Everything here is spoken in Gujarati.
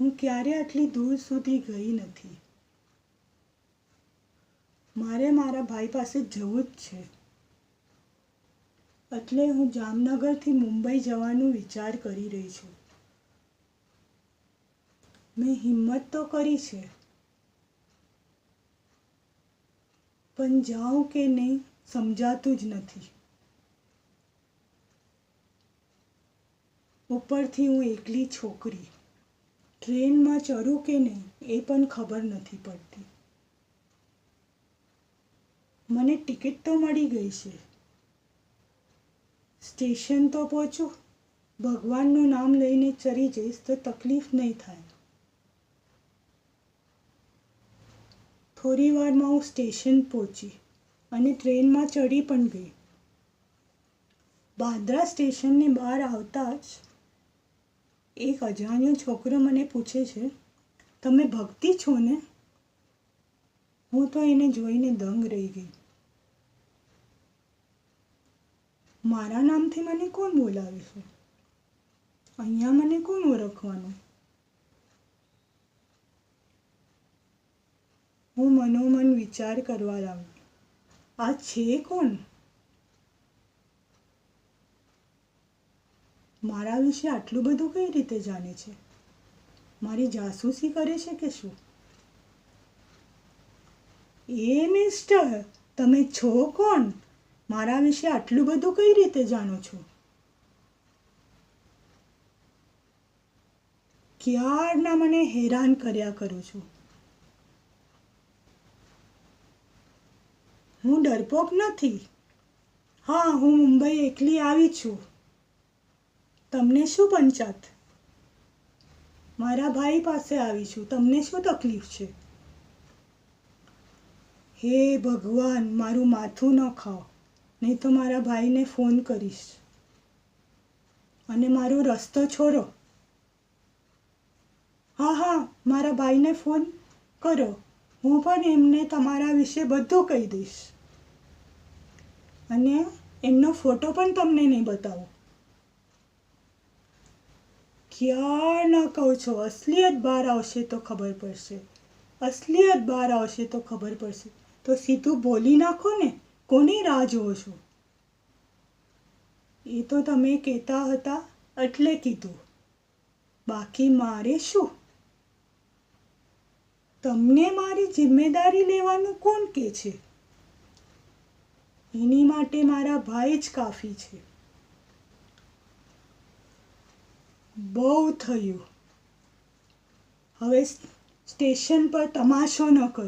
હું ક્યારે આટલી દૂર સુધી ગઈ નથી? મારે મારા ભાઈ પાસે જવું જ છે. એટલે હું જામનગરથી મુંબઈ જવાનું વિચાર કરી રહી છું. મેં હિંમત તો કરી છે. પણ જાઉં કે નહીં સમજાતું જ નથી. ઉપરથી હું એકલી છોકરી. ટ્રેનમાં ચડું કે નહીં, એ પણ ખબર નથી પડતી. મને ટિકિટ તો મળી ગઈ છે. સ્ટેશન તો પહોંચું. ભગવાનનું નામ લઈને ચડી જઈશ તો તકલીફ નહીં થાય. થોડી વારમાં હું સ્ટેશન પહોંચી અને ટ્રેનમાં ચડી પણ ગઈ. બાંદ્રા સ્ટેશનની બહાર આવતા જ એક અજાણ્યો છોકરો મને પૂછે છે, તમે ભક્તિ છો ને? હું તો એને જોઈને દંગ રહી ગઈ. મારા નામથી મને કોણ બોલાવે છે? અહીંયા મને કોણ ઓળખવાનું? હું મનોમન વિચાર કરવા લાગી. આ છે કોણ? મારા વિશે આટલું બધું કઈ રીતે જાણે છે? મારી જાસૂસી કરે છે કે શું? એ મિસ્ટર, તમે છો કોણ? મારા વિશે આટલું બધું કઈ રીતે જાણો છો? ક્યારના મને હેરાન કર્યા કરું છું? હું ડરપોક નથી. હા, હું મુંબઈ એકલી આવી છું. તમને શું પંચાત? મારા ભાઈ પાસે આવી છું તમને શું તકલીફ છે? હે ભગવાન, મારું માથું ન ખાઓ. નહીં તો મારા ભાઈને ફોન કરીશ. અને મારો રસ્તો છોડો. હા હા, મારા ભાઈને ફોન કરો. હું પણ એમને તમારા વિશે બધું કહી દઈશ. અને એમનો ફોટો પણ તમને નહીં બતાવું. ક્યાં ન કહો છો? અસલિયત બહાર આવશે તો ખબર પડશે. અસલિયત બહાર આવશે તો ખબર પડશે. તો સીધું બોલી નાખો ને, કોની રાહ જુઓ છો? એ તો તમે કહેતા હતા, એટલે કીધું. બાકી મારે શું? તમને મારી જિમ્મેદારી લેવાનું કોણ કે છે? એની માટે મારા ભાઈ જ કાફી છે. બહુ થયું. હવે સ્ટેશન પર તમાશો ન કરો.